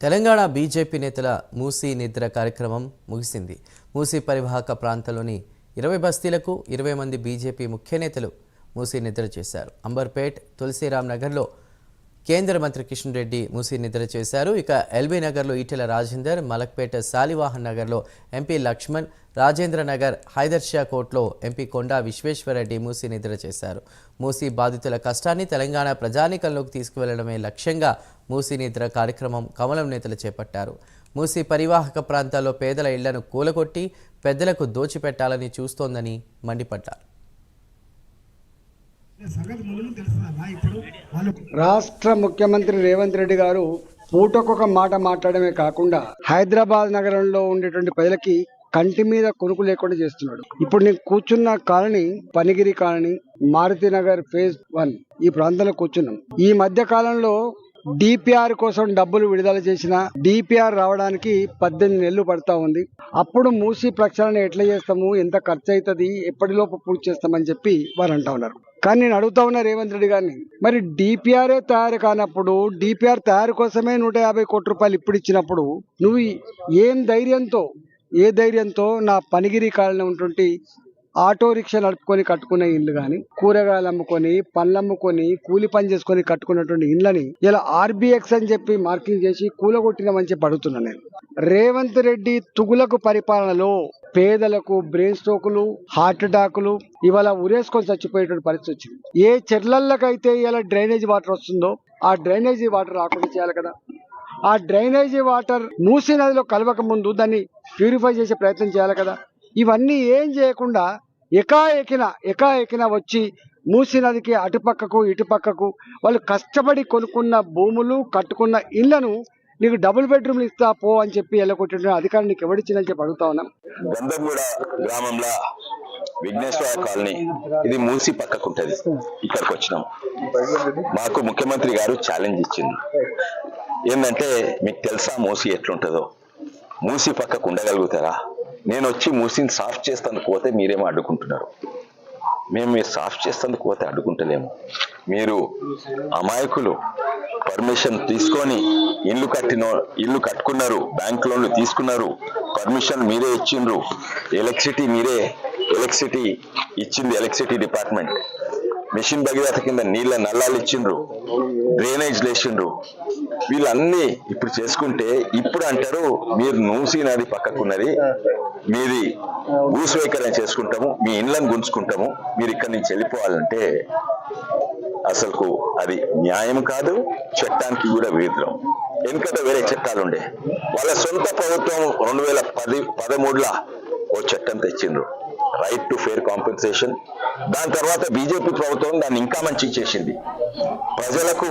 Telangana BJP నేతల మూసీ నిద్ర కార్యక్రమం ముగిసింది. మూసీ పరివాహక ప్రాంతంలోని ఇరవై బస్తీలకు ఇరవై మంది బీజేపీ ముఖ్య నేతలు మూసీ నిద్ర చేశారు. అంబర్పేట్ తులసిరామ్ నగర్లో కేంద్ర మంత్రి కిషన్ రెడ్డి మూసీ నిద్ర చేశారు. ఇక ఎల్బీ నగర్లో ఈటెల రాజేందర్ మలక్పేట శాలివాహన్ నగర్లో ఎంపీ లక్ష్మణ్ రాజేంద్ర నగర్ హైదర్ షా కోట్లో ఎంపీ కొండా విశ్వేశ్వరరెడ్డి మూసీ నిద్ర చేశారు. మూసీ బాధితుల కష్టాన్ని తెలంగాణ ప్రజానీకంలోకి తీసుకువెళ్ళడమే లక్ష్యంగా మూసీ నిద్ర కార్యక్రమం కమలం నేతలు చేపట్టారు. మూసీ పరివాహక ప్రాంతాల్లో పేదల ఇళ్ళను కూలగొట్టి పెద్దలకు దోచిపెట్టాలని చూస్తోందని మండిపడ్డారు. రాష్ట్ర ముఖ్యమంత్రి రేవంత్ రెడ్డి గారు పూటకొక మాట మాట్లాడమే కాకుండా హైదరాబాద్ నగరంలో ఉండేటువంటి ప్రజలకి కంటి మీద కొనుకు లేకుండా చేస్తున్నాడు. ఇప్పుడు నేను కూర్చున్న colony Panigiri colony Maruti Nagar phase one ఈ ప్రాంతంలో కూర్చున్నాం. ఈ మధ్య కాలంలో డిపిఆర్ కోసం డబ్బులు విడుదల చేసిన డిపిఆర్ రావడానికి పద్దెనిమిది నెలలు పడతా ఉంది. అప్పుడు మూసి ప్రక్షాళన ఎట్లా చేస్తాము ఎంత ఖర్చు అవుతుంది ఎప్పటిలోపు పూర్తి చేస్తామని చెప్పి వారు అంటా ఉన్నారు. కానీ నేను అడుగుతా ఉన్నా రేవంత్ రెడ్డి గారిని. మరి డిపిఆర్ఏ తయారు కానప్పుడు డిపిఆర్ తయారు కోసమే నూట యాభై కోట్ల రూపాయలు ఇప్పుడు ఇచ్చినప్పుడు నువ్వు ఏం ధైర్యంతో ఏ ధైర్యంతో నా పనిగిరి కాలనీ ఉన్నటువంటి ఆటో రిక్షా నడుపుకొని కట్టుకునే ఇండ్లు కానీ కూరగాయలు అమ్ముకొని పళ్ళు అమ్ముకొని కూలి పని చేసుకొని కట్టుకున్నటువంటి ఇండ్లని ఇలా ఆర్బీఎక్స్ అని చెప్పి మార్కింగ్ చేసి కూలగొట్టిన మంచి పడుతున్నా నేను. రేవంత్ రెడ్డి తుగులకు పరిపాలనలో పేదలకు బ్రెయిన్ స్ట్రోకులు హార్ట్ అటాకులు ఇవాళ ఉరేసుకొని చచ్చిపోయేటువంటి పరిస్థితి వచ్చింది. ఏ చెర్లకైతే ఇలా డ్రైనేజ్ వాటర్ వస్తుందో ఆ డ్రైనేజీ వాటర్ రాకుండా చేయాలి కదా. ఆ డ్రైనేజీ వాటర్ మూసీ నదిలో కలవక ముందు దాన్ని ప్యూరిఫై చేసే ప్రయత్నం చేయాలి కదా. ఇవన్నీ ఏం చేయకుండా ఎకాఎకిన ఎకాఎకిన వచ్చి మూసీ నదికి అటుపక్కకు ఇటుపక్కకు వాళ్ళు కష్టపడి కొనుక్కున్న భూములు కట్టుకున్న ఇళ్ళను నీకు డబుల్ బెడ్రూమ్లు ఇస్తా పో అని చెప్పి ఎల్లకొట్టిన అధికారం నీకు ఎవడిచ్చిందని చెప్పి అడుగుతా ఉన్నాం. గంధంగూడ గ్రామంలో విఘ్నేశ్వర కాలనీ ఇది మూసి పక్కకు ఉంటుంది. ఇక్కడికి వచ్చినాం. మాకు ముఖ్యమంత్రి గారు ఛాలెంజ్ ఇచ్చింది ఏంటంటే మీకు తెలుసా మూసి ఎట్లుంటుందో? మూసి పక్కకు ఉండగలుగుతారా? నేను వచ్చి మూసిని సాఫ్ చేస్తాను పోతే మీరేమో అడ్డుకుంటున్నారు. మేము మీరు సాఫ్ చేస్తానికి పోతే అడ్డుకుంటలేము. మీరు అమాయకులు పర్మిషన్ తీసుకొని ఇల్లు కట్టిన ఇల్లు కట్టుకున్నారు బ్యాంక్ లోన్లు తీసుకున్నారు పర్మిషన్ మీరే ఇచ్చిండ్రు ఎలక్ట్రిసిటీ మీరే ఎలక్ట్రిసిటీ ఇచ్చింది ఎలక్ట్రిసిటీ డిపార్ట్మెంట్. మిషన్ భగీరథ కింద నీళ్ళ నల్లాలు ఇచ్చిండ్రు డ్రైనేజ్ లేచిండ్రు వీళ్ళన్నీ ఇప్పుడు చేసుకుంటే ఇప్పుడు అంటారు మీరు నూసి నది పక్కకున్నది మీది భూస్వీకరణ చేసుకుంటాము మీ ఇండ్లను గుంజుకుంటాము మీరు ఇక్కడి నుంచి వెళ్ళిపోవాలంటే అసలుకు అది న్యాయం కాదు చట్టానికి కూడా విరుద్ధం. వెనుకట వేరే చట్టాలుండే వాళ్ళ సొంత ప్రభుత్వం రెండు వేల పది పదమూడులో ఓ చట్టం తెచ్చిండ్రు. రైట్ టు ఫేర్ కాంపెన్సేషన్ దాని తర్వాత బీజేపీ ప్రభుత్వం దాన్ని ఇంకా మంచి చేసింది. ప్రజలకు